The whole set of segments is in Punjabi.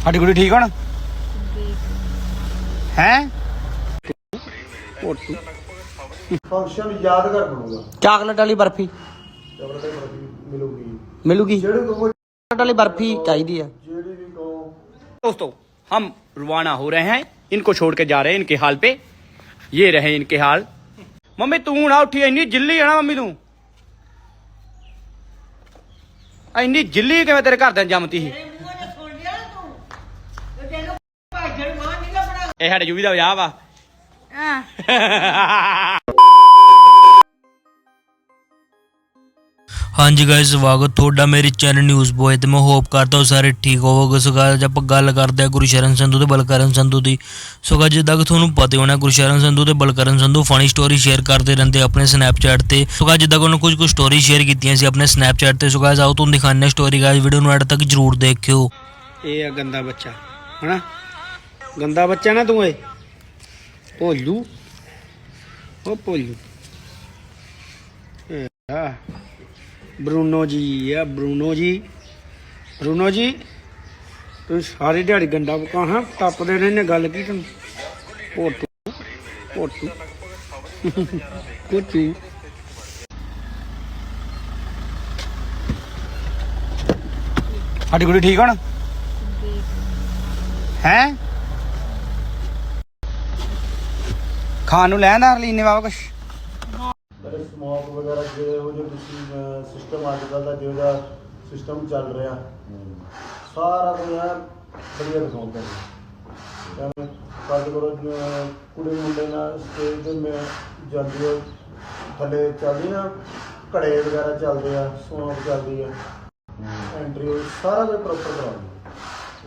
ਸਾਡੀ ਕੁੜੀ ਠੀਕ ਹੁਣ ਹੈ ਫੰਕਸ਼ਨ ਯਾਦਗਾਰ ਬਣੂਗਾ ਚਾਕਲੇਟ ਵਾਲੀ ਬਰਫੀ ਚਾਕਲੇਟ ਦੀ ਬਰਫੀ ਮਿਲੂਗੀ ਮਿਲੂਗੀ ਜਿਹੜੀ ਕਹੋ ਚਾਕਲੇਟ ਵਾਲੀ ਬਰਫੀ ਚਾਹੀਦੀ ਆ ਜਿਹੜੀ ਵੀ ਕਹੋ दोस्तों हम रवाना हो रहे हैं इनको छोड़ के जा रहे हैं इनके हाल पे ये रहे इनके हाल मम्मी तू ना उठी ਇੰਨੀ ਜਿੱਲੀ ਹੈ ਨਾ ਮੰਮੀ ਤੂੰ ਇੰਨੀ ਜਿੱਲੀ ਕਿਵੇਂ ਤੇਰੇ ਘਰ ਦੇ ਜੰਮਤੀ ਸੀ ਇਹ ਸਾਡੇ ਜੂਵੀ ਦਾ ਵਿਆਹ ਵਾ। ਹਾਂਜੀ ਗਾਇਸ ਸਵਾਗਤ ਤੁਹਾਡਾ ਮੇਰੇ ਚੈਨਲ ਨਿਊਜ਼ ਬੋਏ ਤੇ। ਮੈਂ ਹੋਪ ਕਰਦਾ ਹਾਂ ਸਾਰੇ ਠੀਕ ਹੋਵੋਗੇ। ਸੋ guys, ਆਪਾਂ ਗੱਲ ਕਰਦੇ ਹਾਂ ਗੁਰਸ਼ਰਨ ਸੰਧੂ ਤੇ ਬਲਕਰਨ ਸੰਧੂ ਦੀ। ਸੋ guys, ਜਿੱਦਾਂ ਕਿ ਤੁਹਾਨੂੰ ਪਤਾ ਹੀ ਹੋਣਾ ਗੁਰਸ਼ਰਨ ਸੰਧੂ ਤੇ Balkaran Sandhu funny story share ਕਰਦੇ ਰਹਿੰਦੇ ਆਪਣੇ ਸਨੈਪਚੈਟ ਤੇ। ਸੋ guys, ਜਿੱਦਾਂ ਕਿ ਉਹਨਾਂ ਕੁਝ ਕੁ ਸਟੋਰੀ ਸ਼ੇਅਰ ਕੀਤੀਆਂ ਸੀ ਆਪਣੇ ਸਨੈਪਚੈਟ ਤੇ। ਸੋ guys, ਆਓ ਤੁਹਾਨੂੰ ਦਿਖਾਉਂਦੇ ਹਾਂ ਸਟੋਰੀ ਗਾਇਸ ਵੀਡੀਓ ਨੂੰ ਐਡ ਤੱਕ ਜਰੂਰ ਦੇਖਿਓ। ਇਹ ਆ ਗੰਦਾ ਬੱਚਾ ਹਨਾ? ਗੰਦਾ ਬੱਚਾ ਨਾ ਤੂੰ ਇਹ ਭੋਲੂ। ਉਹ ਭੋਲੂ। ਆ। ਬਰੂਨੋ ਜੀ ਆ ਬਰੂਨੋ ਜੀ। ਬਰੂਨੋ ਜੀ ਤੂੰ ਸਾਰੀ ਦਿਹਾੜੀ ਗੰਦਾ ਬਕਾ ਹਾਂ ਟੱਪਦੇ ਰਹਿੰਦੇ ਗੱਲ ਕੀ ਤੈਨੂੰ? ਪੋਟੂ ਪੋਟੂ ਕੁਚੂ ਸਾਡੀ ਕੁੜੀ ਠੀਕ ਹੁਣ? ਹੈ? ਖਾਣ ਨੂੰ ਲੈਣ ਆ ਲੀਨੇ ਬਾਬਾ ਕੁਛ? ਸਮੋਕ ਵਗੈਰਾ ਜਿਹੋ ਜਿਹੇ ਤੁਸੀਂ ਸਿਸਟਮ ਅੱਜ ਕੱਲ੍ਹ ਦਾ ਜਿਹੋ ਜਿਹਾ ਸਿਸਟਮ ਚੱਲ ਰਿਹਾ ਸਾਰਾ ਕੁਝ ਐਨ ਵਧੀਆ ਦਿਖਾਉਂਦਾ ਹੈ। ਐਵੇਂ ਕੱਦ ਕਰੋ ਅਹ, ਕੁੜੀ ਮੁੰਡੇ ਨਾਲ ਸਟੇਜ ਤੇ ਮੈਂ ਜਾਂਦੀ ਹੋ ਥੱਲੇ ਚੱਲਦੀ ਨਾ ਘੜੇ ਵਗੈਰਾ ਚੱਲਦੇ ਆ ਸਮੋਕ ਚੱਲਦੀ ਆ। ਐਂਟਰੀ ਸਾਰਾ ਕੁਝ ਪ੍ਰੋਪਰ ਕਰਾਉਂਦੀ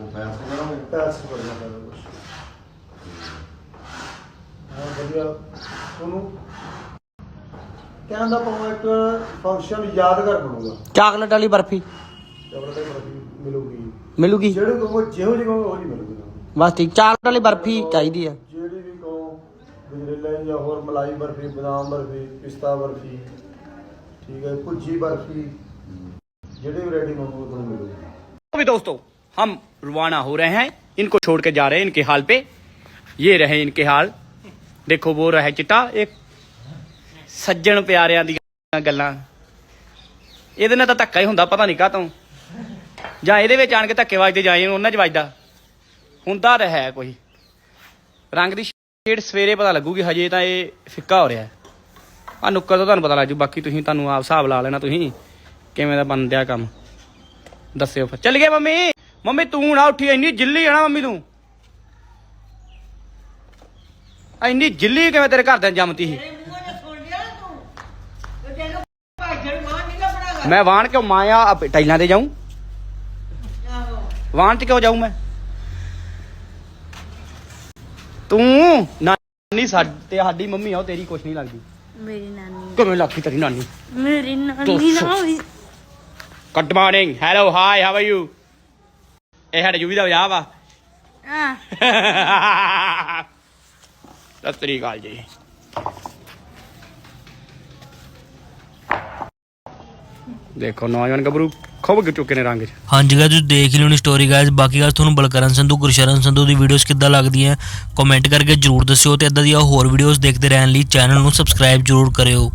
ਉਹ ਵਗੈਰਾ ਹੋਏ ਪੈਸ ਕਰਨਾ ਪੈਂਦਾ ਕੁਝ ਹਾਂ ਵਧੀਆ ਤੁਹਾਨੂੰ ਕਹਿੰਦਾ ਪਾਉ ਇੱਕ ਫੰਕਸ਼ਨ ਯਾਦਗਾਰ ਬਣੂਗਾ ਚਾਕਲੇਟ ਵਾਲੀ ਬਰਫੀ ਚਾਕਲੇਟ ਦੀ ਬਰਫੀ ਮਿਲੂਗੀ ਮਿਲੂਗੀ ਜਿਹੜੀ ਕਹੋ ਜਿਹੋ ਜਿਹੀ ਕਹੋ ਉਹ ਜੀ ਮਿਲੂਗੀ ਤੁਹਾਨੂੰ। ਬਸ ਠੀਕ ਚਾਕਲੇਟ ਵਾਲੀ ਬਰਫੀ ਚਾਹੀਦੀ ਆ ਜਿਹੜੀ ਵੀ ਕਹੋ ਗਜਰੇਲਾ ਜਾਂ ਹੋਰ ਮਲਾਈ ਬਰਫੀ ਬਦਾਮ ਬਰਫੀ ਪਿਸਤਾ ਬਰਫੀ ਠੀਕ ਹੈ ਭੁੱਜੀ ਬਰਫੀ ਜਿਹੜੀ ਵੈਰਾਈਟੀ ਮੰਗੋ ਤੁਹਾਨੂੰ ਮਿਲੂਗੀ तो भी दोस्तों हम रवाना हो रहे हैं इनको छोड़ के जा रहे हैं इनके हाल पे ये रहे इनके हाल ਦੇਖੋ ਬੋਰ ਹੈ ਚਿੱਟਾ, ਇਹ ਸੱਜਣ ਪਿਆਰਿਆਂ ਦੀਆਂ ਗੱਲਾਂ। ਇਹਦੇ ਨਾਲ ਤਾਂ ਧੱਕਾ ਹੀ ਹੁੰਦਾ, ਪਤਾ ਨਹੀਂ ਕਾ ਤੋਂ ਜਾਂ ਇਹਦੇ ਵਿੱਚ ਆਣ ਕੇ ਧੱਕੇ ਵੱਜਦੇ ਜਾਏ ਉਹਨਾਂ 'ਚ ਵੱਜਦਾ। ਹੁੰਦਾ ਤਾਂ ਕੋਈ। ਰੰਗ ਦੀ ਸ਼ੇਡ ਸਵੇਰੇ ਪਤਾ ਲੱਗੂਗੀ, ਹਜੇ ਤਾਂ ਇਹ ਫਿੱਕਾ ਹੋ ਰਿਹਾ ਆ ਨੁੱਕਰ ਤੋਂ ਤੁਹਾਨੂੰ ਪਤਾ ਲੱਗ ਜੂ, ਬਾਕੀ ਤੁਸੀਂ ਤੁਹਾਨੂੰ ਆਪ ਹਿਸਾਬ ਲਾ ਲੈਣਾ ਤੁਸੀਂ, ਕਿਵੇਂ ਦਾ ਬਣਦਿਆ ਕੰਮ। ਦੱਸਿਓ ਫਿਰ। ਚੱਲ ਗਿਆ ਮੰਮੀ! ਮੰਮੀ ਤੂੰ ਨਾ ਉੱਠੀ, ਇੰਨੀ ਜਿੱਲੀ ਹੈ ਮੰਮੀ ਤੂੰ। ਇੰਨੀ ਜਿੱਲੀ ਕਿਵੇਂ ਤੇਰੇ ਘਰ ਦੇ ਜੰਮਤੀ ਸੀ? ਮੈਂ ਵਾਣ ਕਿਉਂ ਮਾਇਆ? ਆ ਟਾਈਲਾਂ ਤੇ ਜਾਊਂ? ਵਾਣ ਤੇ ਕਿਉਂ ਜਾਊਂ ਮੈਂ? ਤੂੰ ਨਾਨੀ ਸਾਡੇ ਸਾਡੀ ਮੰਮੀ ਆ ਉਹ ਤੇਰੀ ਕੁਛ ਨਹੀਂ ਲੱਗਦੀ। ਮੇਰੀ ਨਾਨੀ ਕਿਵੇਂ ਲੱਗਦੀ ਤੇਰੀ ਨਾਨੀ? ਮੇਰੀ ਨਾਨੀ। ਨਾ ਹੋਈ। Good morning hello hi how are you ਇਹ ਸਾਡੇ ਜੂਵੀ ਦਾ ਵਿਆਹ ਵਾ। ਆ ਸਤਿ ਸ੍ਰੀ ਅਕਾਲ ਜੀ। ਦੇਖੋ ਨੌਜਵਾਨ ਗੱਭਰੂ ਖੁੱਬ ਚੁੱਕੇ ਨੇ ਰੰਗ 'ਚ। ਹਾਂਜੀ ਗਾਇਸ ਤੁਸੀਂ ਦੇਖ ਹੀ ਲਿਓਣੀ ਸਟੋਰੀ ਗਾਇਸ ਬਾਕੀ ਗੱਲ ਤੁਹਾਨੂੰ ਬਲਕਰਨ ਸੰਧੂ, ਗੁਰਸ਼ਰਨ ਸੰਧੂ ਦੀ ਵੀਡੀਓਜ਼ ਕਿੱਦਾਂ ਲੱਗਦੀਆਂ ਕਮੈਂਟ ਕਰਕੇ ਜਰੂਰ ਦੱਸਿਓ ਤੇ ਇਦਾਂ ਦੀਆਂ ਹੋਰ ਵੀਡੀਓਜ਼ ਦੇਖਦੇ ਰਹਿਣ ਲਈ ਚੈਨਲ ਨੂੰ ਸਬਸਕ੍ਰਾਈਬ ਜਰੂਰ ਕਰਿਓ।